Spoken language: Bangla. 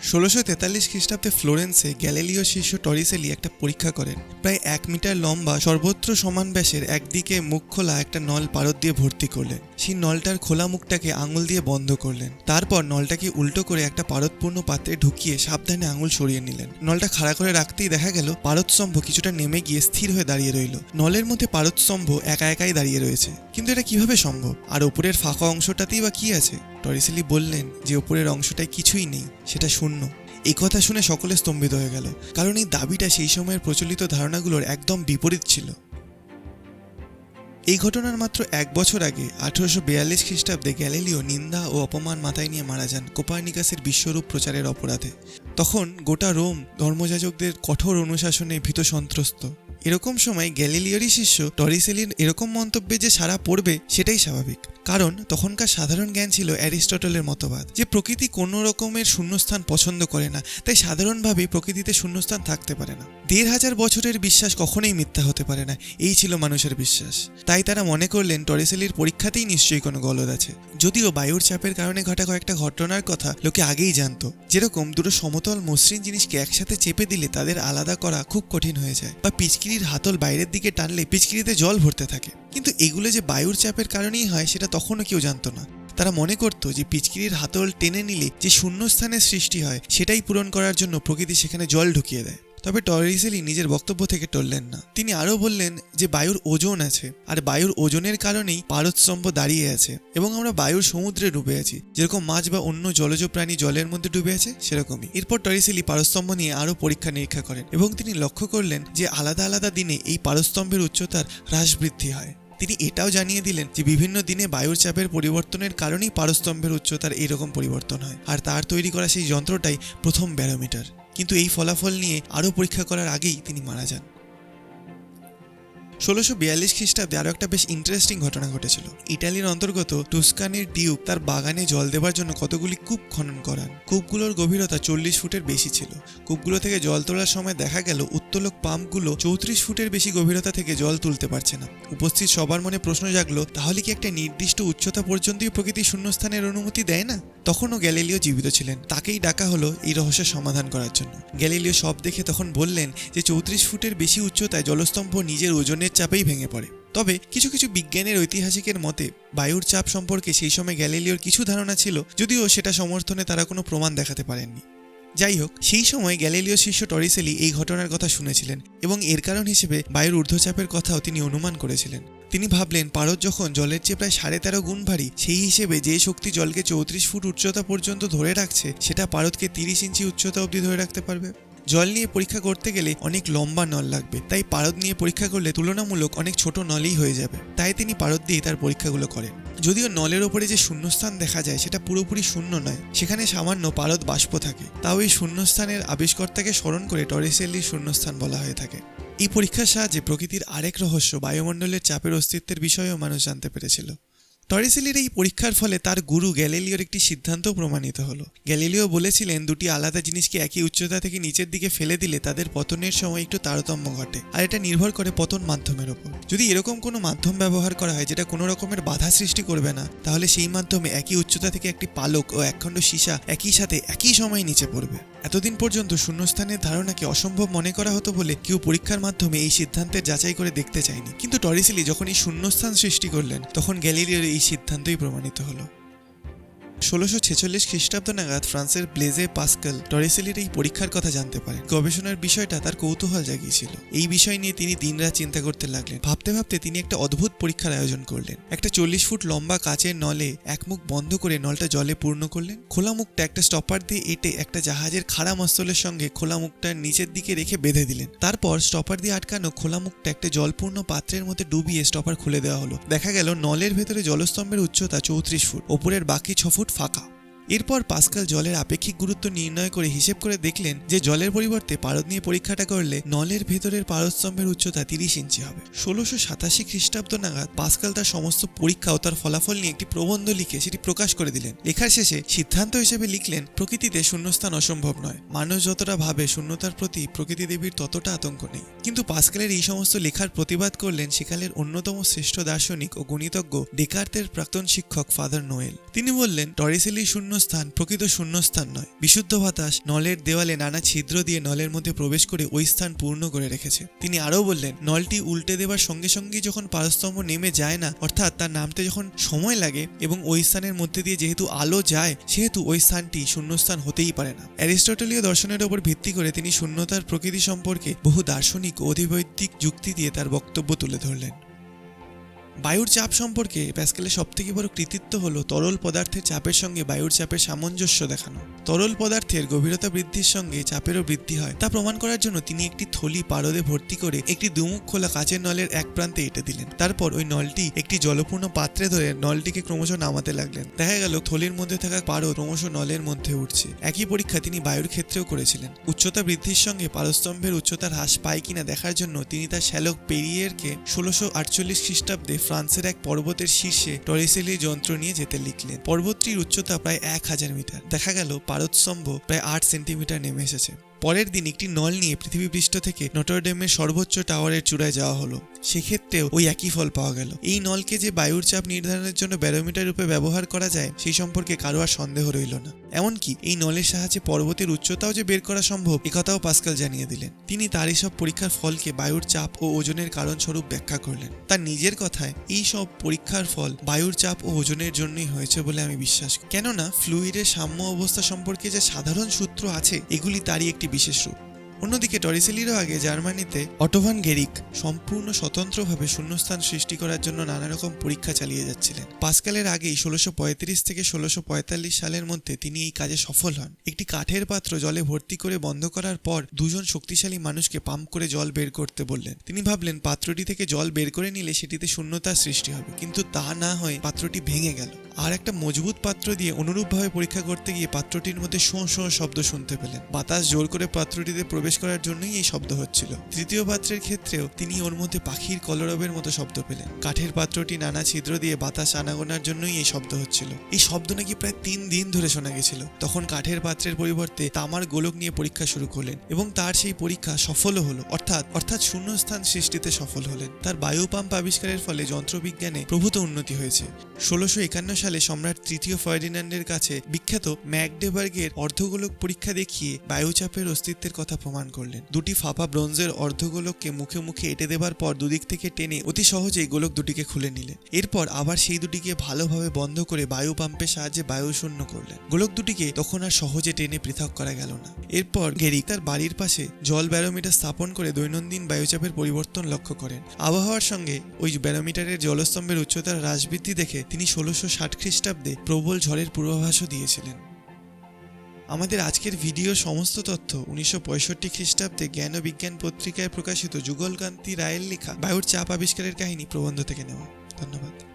ষোলোশো তেতাল্লিশ খ্রিস্টাব্দে ফ্লোরেন্সে গ্যালিলিও শিষ্য টরিসেলি একটা পরীক্ষা করেন। প্রায় এক মিটার লম্বা, সর্বত্র সমান ব্যাসের একদিকে মুখ খোলা একটা নল পারদ দিয়ে ভর্তি করলেন। সেই নলটার খোলা মুখটাকে আঙুল দিয়ে বন্ধ করলেন। তারপর নলটাকে উল্টো করে একটা পারদপূর্ণ পাত্রে ঢুকিয়ে সাবধানে আঙুল সরিয়ে নিলেন। নলটা খাড়া করে রাখতেই দেখা গেল, পারদস্তম্ভ কিছুটা নেমে গিয়ে স্থির হয়ে দাঁড়িয়ে রইল। নলের মধ্যে পারদস্তম্ভ একা একাই দাঁড়িয়ে রয়েছে। কিন্তু এটা কীভাবে সম্ভব? আর ওপরের ফাঁকা অংশটাতেই বা কি আছে? টরিসেলি বললেন যে ওপরের অংশটায় কিছুই নেই, সেটা শূন্য। এই কথা শুনে সকলে স্তম্ভিত হয়ে গেল, কারণ এই দাবিটা সেই সময়ের প্রচলিত ধারণাগুলোর একদম বিপরীত ছিল। এই ঘটনার মাত্র এক বছর আগে, আঠারোশো বিয়াল্লিশ খ্রিস্টাব্দে গ্যালিলিও নিন্দা ও অপমান মাথায় নিয়ে মারা যান কোপার্নিকাসের বিশ্বরূপ প্রচারের অপরাধে। তখন গোটা রোম ধর্মযাজকদের কঠোর অনুশাসনে ভীত সন্ত্রস্ত। এরকম সময় গ্যালিলিওরই শিষ্য টরিসেলির এরকম মন্তব্যে যে সারা পড়বে সেটাই স্বাভাবিক। কারণ তখনকার সাধারণ জ্ঞান ছিল অ্যারিস্টটলের মতবাদ, যে প্রকৃতি কোনো রকমের শূন্যস্থান পছন্দ করে না, তাই সাধারণভাবেই প্রকৃতিতে শূন্যস্থান থাকতে পারে না। দেড় হাজার বছরের বিশ্বাস কখনোই মিথ্যা হতে পারে না, এই ছিল মানুষের বিশ্বাস। তাই তারা মনে করলেন টরিসেলির পরীক্ষাতেই নিশ্চয়ই কোনো গলদ আছে। যদিও বায়ুর চাপের কারণে ঘটা কয়েকটা ঘটনার কথা লোকে আগেই জানতো। যেরকম দুটো সমতল মসৃণ জিনিসকে একসাথে চেপে দিলে তাদের আলাদা করা খুব কঠিন হয়ে যায়, বা পিচকিরির হাতল বাইরের দিকে টানলে পিচকিরিতে জল ভরতে থাকে। কিন্তু এগুলো যে বায়ুর চাপের কারণেই হয়, সেটা তখনও কেউ জানতো না। তারা মনে করতো যে পিচকিরির হাতল টেনে নিলে যে শূন্যস্থানের সৃষ্টি হয়, সেটাই পূরণ করার জন্য প্রকৃতি সেখানে জল ঢুকিয়ে দেয়। তবে টরিসেলি নিজের বক্তব্য থেকে টললেন না। তিনি আরও বললেন যে বায়ুর ওজন আছে, আর বায়ুর ওজনের কারণেই পারদস্তম্ভ দাঁড়িয়ে আছে এবং আমরা বায়ুর সমুদ্রে ডুবে আছি। যেরকম মাছ বা অন্য জলজ প্রাণী জলের মধ্যে ডুবে আছে, সেরকমই। এরপর টরিসেলি পারস্তম্ভ নিয়ে আরও পরীক্ষা নিরীক্ষা করেন এবং তিনি লক্ষ্য করলেন যে আলাদা আলাদা দিনে এই পারস্তম্ভের উচ্চতার হ্রাস বৃদ্ধি হয়। তিনি এটাও জানিয়ে দিলেন যে বিভিন্ন দিনে বায়ুর চাপের পরিবর্তনের কারণেই পারস্তম্ভের উচ্চতার এইরকম পরিবর্তন হয়, আর তার তৈরি করা সেই যন্ত্রটাই প্রথম ব্যারোমিটার। কিন্তু এই ফলাফল নিয়ে আরও পরীক্ষা করার আগেই তিনি মারা যান। ষোলোশো বিয়াল্লিশ খ্রিস্টাব্দে আরও একটা বেশ ইন্টারেস্টিং ঘটনা ঘটেছিল। ইটালির অন্তর্গত টুস্কানির ডিউক তার বাগানে জল দেবার জন্য কতগুলি কূপ খনন করান। কূপগুলোর গভীরতা চল্লিশ ফুটের বেশি ছিল। কূপগুলো থেকে জল তোলার সময় দেখা গেল, উত্তোলক পাম্পগুলো চৌত্রিশ ফুটের বেশি গভীরতা থেকে জল তুলতে পারছে না। উপস্থিত সবার মনে প্রশ্ন জাগলো, তাহলে কি একটা নির্দিষ্ট উচ্চতা পর্যন্তই প্রকৃতি শূন্যস্থানের অনুমতি দেয় না? তখনও গ্যালিলিও জীবিত ছিলেন। তাকেই ডাকা হলো এই রহস্যের সমাধান করার জন্য। গ্যালিলিও সব দেখে তখন বললেন যে, চৌত্রিশ ফুটের বেশি উচ্চতায় জলস্তম্ভ নিজের ওজনের চাপেই ভেঙে পড়ে। তবে কিছু কিছু বিজ্ঞানের ঐতিহাসিকের মতে, বায়ুর চাপ সম্পর্কে সেই সময় গ্যালিলিওর কিছু ধারণা ছিল, যদিও সেটা সমর্থনে তারা কোনো প্রমাণ দেখাতে পারেননি। যাই হোক, সেই সময় গ্যালিলিও শিষ্য টরিসেলি এই ঘটনার কথা শুনেছিলেন এবং এর কারণ হিসেবে বায়ুর ঊর্ধ্বচাপের কথাও তিনি অনুমান করেছিলেন। তিনি ভাবলেন, পারদ যখন জলের চেয়ে প্রায় সাড়ে তেরো গুণ ভারী, সেই হিসেবে যে শক্তি জলকে চৌত্রিশ ফুট উচ্চতা পর্যন্ত ধরে রাখছে, সেটা পারদকে তিরিশ ইঞ্চি উচ্চতা অবধি ধরে রাখতে পারবে। জল নিয়ে পরীক্ষা করতে গেলে অনেক লম্বা নল লাগবে। তাই পারদ নিয়ে পরীক্ষা করলে তুলনামূলক অনেক ছোট নলই হয়ে যাবে। তাই তিনি পারদ দিয়ে তার পরীক্ষাগুলো করেন। যদিও নলের ওপরে যে শূন্যস্থান দেখা যায়, সেটা পুরোপুরি শূন্য নয়। সেখানে সামান্য পারদ বাষ্প থাকে। তাও এই শূন্যস্থানের আবিষ্কর্তাকে স্মরণ করে টরিসেল্লির শূন্যস্থান বলা হয়ে থাকে। এই পরীক্ষার সাহায্যে প্রকৃতির আরেক রহস্য বায়ুমণ্ডলের চাপের অস্তিত্বের বিষয়েও মানুষ জানতে পেরেছিল। টরিসেলির এই পরীক্ষার ফলে তার গুরু গ্যালিলিওর একটি সিদ্ধান্ত প্রমাণিত হলো। গ্যালিলিও বলেছিলেন, দুটি আলাদা জিনিসকে একই উচ্চতা থেকে নিচের দিকে ফেলে দিলে তাদের পতনের সময় একটু তারতম্য ঘটে, আর এটা নির্ভর করে পতন মাধ্যমের ওপর। যদি এরকম কোনো মাধ্যম ব্যবহার করা হয় যেটা কোনো রকমের বাধা সৃষ্টি করবে না, তাহলে সেই মাধ্যমে একই উচ্চতা থেকে একটি পালক ও একখণ্ড সীসা একই সাথে একই সময় নিচে পড়বে। এতদিন পর্যন্ত শূন্যস্থানের ধারণাকে অসম্ভব মনে করা হতো বলে কেউ পরীক্ষার মাধ্যমে এই সিদ্ধান্তের যাচাই করে দেখতে চায়নি। কিন্তু টরিসিলি যখন এই শূন্যস্থান সৃষ্টি করলেন, তখন গ্যালিলিওর এই সিদ্ধান্তই প্রমাণিত হলো। ষোলোশো ছেচল্লিশ খ্রিস্টাব্দ নাগাদ ফ্রান্সের ব্লেজে পাস্কেল টরিসেলির এই পরীক্ষার কথা জানতে পারেন গবেষণার বিষয়টা তার কৌতূহল জাগিয়েছিল। এই বিষয় নিয়ে তিনি দিনরাত চিন্তা করতে লাগলেন। ভাবতে ভাবতে তিনি একটা অদ্ভুত পরীক্ষার আয়োজন করলেন। একটা চল্লিশ ফুট লম্বা কাচের নলে এক মুখ বন্ধ করে নলটা জলে পূর্ণ করলেন। খোলা মুখটা একটা স্টপার দিয়ে এটে একটা জাহাজের খাড়া মস্তলের সঙ্গে খোলা মুখটার নিচের দিকে রেখে বেঁধে দিলেন। তারপর স্টপার দিয়ে আটকানো খোলা মুখটা একটা জলপূর্ণ পাত্রের মধ্যে ডুবিয়ে স্টপার খুলে দেওয়া হলো। দেখা গেল নলের ভেতরে জলস্তম্ভের উচ্চতা চৌত্রিশ ফুট, ওপরের বাকি ছ ফুট ফাঁকা এরপর পাস্কাল জলের আপেক্ষিক গুরুত্ব নির্ণয় করে হিসেব করে দেখলেন যে জলের পরিবর্তে পারদ নিয়ে পরীক্ষাটা করলে নলের ভেতরের পারদস্তম্ভের উচ্চতা তিরিশ ইঞ্চি হবে। ষোলোশো সাতাশি খ্রিস্টাব্দ নাগাদ পাস্কাল তার সমস্ত পরীক্ষা ও তার ফলাফল নিয়ে একটি প্রবন্ধ লিখে সেটি প্রকাশ করে দিলেন। লেখার শেষে সিদ্ধান্ত হিসেবে লিখলেন, প্রকৃতিতে শূন্যস্থান অসম্ভব নয়। মানুষ যতটা ভাবে শূন্যতার প্রতি প্রকৃতি দেবীর ততটা আতঙ্ক নেই। কিন্তু পাস্কালের এই সমস্ত লেখার প্রতিবাদ করলেন সেকালের অন্যতম শ্রেষ্ঠ দার্শনিক ও গণিতজ্ঞ ডেকার্তের প্রাক্তন শিক্ষক ফাদার নোয়েল। তিনি বললেন টরিসেলি শূন্য শূন্যস্থান, প্রকৃত শূন্যস্থান নয়। বিশুদ্ধ বাতাস নলের দেওয়ালে নানা ছিদ্র দিয়ে নলের মধ্যে প্রবেশ করে ওই স্থান পূর্ণ করে রেখেছে। তিনি আরও বললেন, নলটি উল্টে দেওয়ার সঙ্গে সঙ্গে যখন পারস্তম্ভ নেমে যায় না, অর্থাৎ তার নামতে যখন সময় লাগে এবং ওই স্থানের মধ্যে দিয়ে যেহেতু আলো যায়, সেহেতু ওই স্থানটি শূন্যস্থান হতেই পারে না। অ্যারিস্টটলীয় দর্শনের ওপর ভিত্তি করে তিনি শূন্যতার প্রকৃতি সম্পর্কে বহু দার্শনিক ও অধিবৈদিক যুক্তি দিয়ে তার বক্তব্য তুলে ধরলেন। বায়ুর চাপ সম্পর্কে প্যাসকেলের সবথেকে বড় কৃতিত্ব হলো তরল পদার্থের চাপের সঙ্গে বায়ুর চাপের সামঞ্জস্য দেখানো। তরল পদার্থের গভীরতা বৃদ্ধির সঙ্গে চাপেরও বৃদ্ধি হয়। তা প্রমাণ করার জন্য তিনি একটি থলি পারদে ভর্তি করে একটি দুমুখ খোলা কাচের নলের এক প্রান্তে এঁটে দিলেন। তারপর ওই নলটি একটি জলপূর্ণ পাত্রে ধরে নলটিকে ক্রমশ নামাতে লাগলেন। দেখা গেল থলির মধ্যে থাকা পারদ ক্রমশ নলের মধ্যে উঠছে। একই পরীক্ষা তিনি বায়ুর ক্ষেত্রেও করেছিলেন। উচ্চতা বৃদ্ধির সঙ্গে পারস্তম্ভের উচ্চতার হ্রাস পায় কিনা দেখার জন্য তিনি তার শ্যালক পেরিয়েরকে ষোলোশো আটচল্লিশ খ্রিস্টাব্দে ফ্রান্সের এক পর্বতের শীর্ষে টরিসেলি যন্ত্র নিয়ে যেতে লিখলেন। পর্বতটির উচ্চতা প্রায় এক হাজার মিটার। দেখা গেল পারদস্তম্ভ প্রায় আট সেন্টিমিটার নেমে এসেছে। পরের দিন একটি নল নিয়ে পৃথিবী পৃষ্ঠ থেকে নটরডেমের সর্বোচ্চ টাওয়ারের চূড়ায় যাওয়া হলো। সেক্ষেত্রেও ওই একই ফল পাওয়া গেল। এই নলকে যে বায়ুর চাপ নির্ধারণের জন্য ব্যারোমিটার রূপে ব্যবহার করা যায়, সেই সম্পর্কে কারও আর সন্দেহ রইল না। এমনকি এই নলের সাহায্যে পর্বতের উচ্চতাও যে বের করা সম্ভব একথাও পাস্কাল জানিয়ে দিলেন। তিনি তার এইসব পরীক্ষার ফলকে বায়ুর চাপ ও ওজনের কারণ স্বরূপ ব্যাখ্যা করলেন। তার নিজের কথায়, এই সব পরীক্ষার ফল বায়ুর চাপ ও ওজনের জন্যই হয়েছে বলে আমি বিশ্বাস কেননা, ফ্লুইডের সাম্য অবস্থা সম্পর্কে যে সাধারণ সূত্র আছে, এগুলি তারই একটি বিশেষ রূপ। অন্যদিকে টরিসেলিরও আগে জার্মানিতে অটোভান গেরিক সম্পূর্ণ স্বতন্ত্রভাবে শূন্যস্থান সৃষ্টি করার জন্য নানা রকম পরীক্ষা চালিয়ে যাচ্ছিলেন। পাস্কালের আগেই ষোলোশো পঁয়ত্রিশ থেকে ষোলোশো পঁয়তাল্লিশ সালের মধ্যে তিনি এই কাজে সফল হন। একটি কাঠের পাত্র জলে ভর্তি করে বন্ধ করার পর দুজন শক্তিশালী মানুষকে পাম্প করে জল বের করতে বললেন। তিনি ভাবলেন, পাত্রটি থেকে জল বের করে নিলে সেটিতে শূন্যতার সৃষ্টি হবে। কিন্তু তা না হয়ে পাত্রটি ভেঙে গেল। আর একটা মজবুত পাত্র দিয়ে অনুরূপভাবে পরীক্ষা করতে গিয়ে পাত্রটির মধ্যে শোঁ শোঁ শব্দ শুনতে পেলেন। বাতাস জোর করে পাত্রটিতে প্রবেশ করার জন্যই এই শব্দ হচ্ছিল। তৃতীয় পাত্রের ক্ষেত্রেও তিনি ওর মধ্যে পাখির কলরবের মতো শব্দ পেলেন। কাঠের পাত্রটি নানা ছিদ্র দিয়ে বাতাস আনাগোনার জন্যই এই শব্দ হচ্ছিল। এই শব্দ নাকি প্রায় তিন দিন ধরে শোনা গেছিল। তখন কাঠের পাত্রের পরিবর্তে তামার গোলক নিয়ে পরীক্ষা শুরু করলেন এবং তার সেই পরীক্ষা সফলও হলো। অর্থাৎ অর্থাৎ শূন্যস্থান সৃষ্টিতে সফল হলেন। তার বায়ু পাম্প আবিষ্কারের ফলে যন্ত্রবিজ্ঞানে প্রভূত উন্নতি হয়েছে। ষোলোশো একান্ন সালে সম্রাট তৃতীয় ফার্ডিনান্ডের কাছে বিখ্যাত ম্যাকডেবার্গের অর্ধগোলক পরীক্ষা দেখিয়ে বায়ুচাপের অস্তিত্বের কথা প্রমাণ করলেন। দুটি ফাঁপা ব্রোঞ্জের অর্ধগোলককে মুখে মুখে এঁটে দেবার পর দুদিক থেকে টেনে অতি সহজেই গোলক দুটিকে খুলে নিলেন। এরপর আবার সেই দুটিকে ভালোভাবে বন্ধ করে বায়ু পাম্পের সাহায্যে বায়ু শূন্য করলেন। গোলক দুটিকে তখন আর সহজে টেনে পৃথক করা গেল না। এরপর গেরিক তার বাড়ির পাশে জল ব্যারোমিটার স্থাপন করে দৈনন্দিন বায়ুচাপের পরিবর্তন লক্ষ্য করেন। আবহাওয়ার সঙ্গে ওই ব্যারোমিটারের জলস্তম্ভের উচ্চতার হ্রাস বৃদ্ধি দেখে তিনি ষোলোশো ষাট খ্রিস্টাব্দে প্রবল ঝড়ের পূর্বাভাসও দিয়েছিলেন। আমাদের আজকের ভিডিও সমস্ত তথ্য উনিশশো পঁয়ষট্টি খ্রিস্টাব্দে জ্ঞান বিজ্ঞান পত্রিকায় প্রকাশিত যুগলকান্তি রায়ের লেখা বায়ুর চাপ আবিষ্কারের কাহিনী প্রবন্ধ থেকে নেওয়া। ধন্যবাদ।